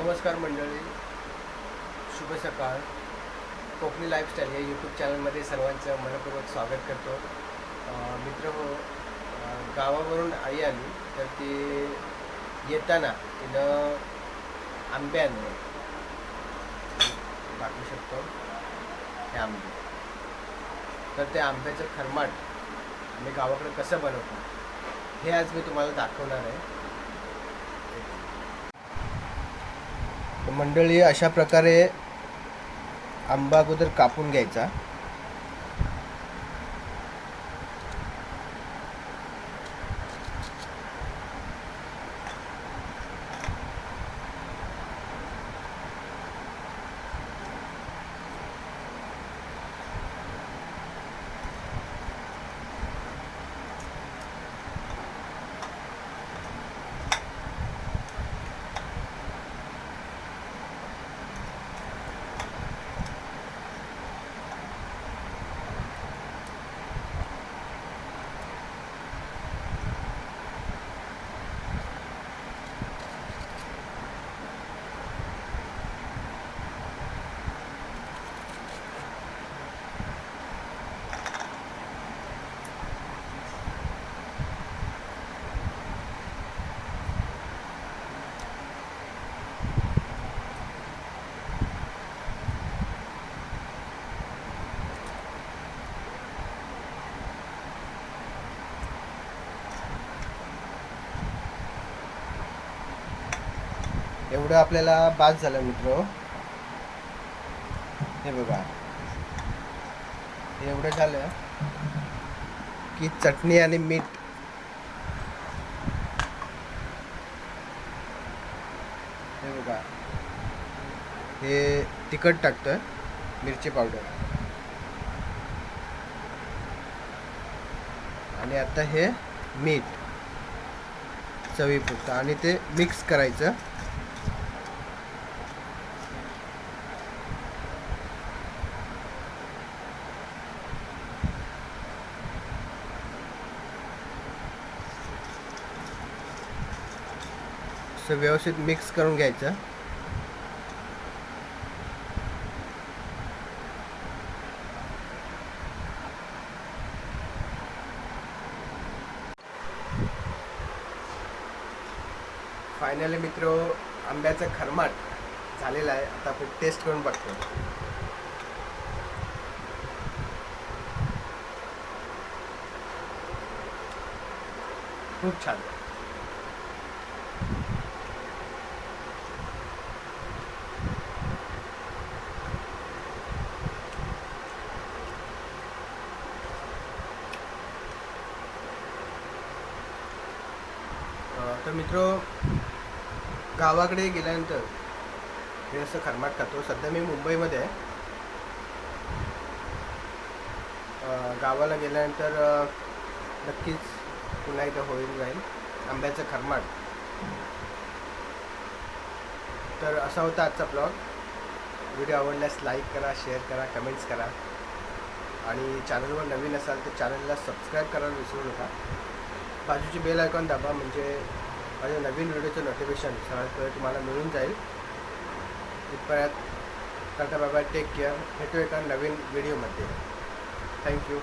नमस्कार मंडळी. शुभ सकाळ. कोकणी लाईफस्टाईल या यूट्यूब चॅनलमध्ये सर्वांचं मनपूर्वक स्वागत करतो. मित्र हो गावावरून आई आली तर ती येताना तिनं आंबे आणले दाखवू शकतो. हे आंबे. तर त्या आंब्याचं खरमाट आम्ही गावाकडे कसं बनवतो हे आज मी तुम्हाला दाखवणार आहे. मंडळी अशा प्रकारे आंबा अगोदर कापून घ्यायचा. एवढं आपल्याला बाद झालं मित्र. हे बघा. हे एवढं झालं की चटणी आणि मीठ. हे बघा. हे तिखट टाकतं मिरची पावडर. आणि आता हे मीठ. चवीपुरतं. आणि ते मिक्स करायचं. असं व्यवस्थित मिक्स करून घ्यायचं. फायनली मित्र आंब्याचं खरमाट झालेला आहे. आता आपण टेस्ट करून बघतो. खूप छान. तर मित्र गावाकडे गेल्यानंतर मी असं खरमाट खातो. सध्या मी मुंबईमध्ये आहे. गावाला गेल्यानंतर नक्कीच पुन्हा एकदा होईल जाईल. आंब्याचं खरमाट. तर असा होता आजचा ब्लॉग व्हिडिओ आवडल्यास लाईक करा शेअर करा कमेंट्स करा. आणि चॅनलवर नवीन असाल तर चॅनलला सबस्क्राईब करायला विसरू नका. बाजूची बेल आयकॉन दाबा म्हणजे माझ्या नवीन व्हिडिओचं नोटिफिकेशन सगळ्यात तुम्हाला मिळून जाईल. इथपर्यंत टाटा बाबा टेक केअर भेटू एका नवीन व्हिडिओमध्ये थँक्यू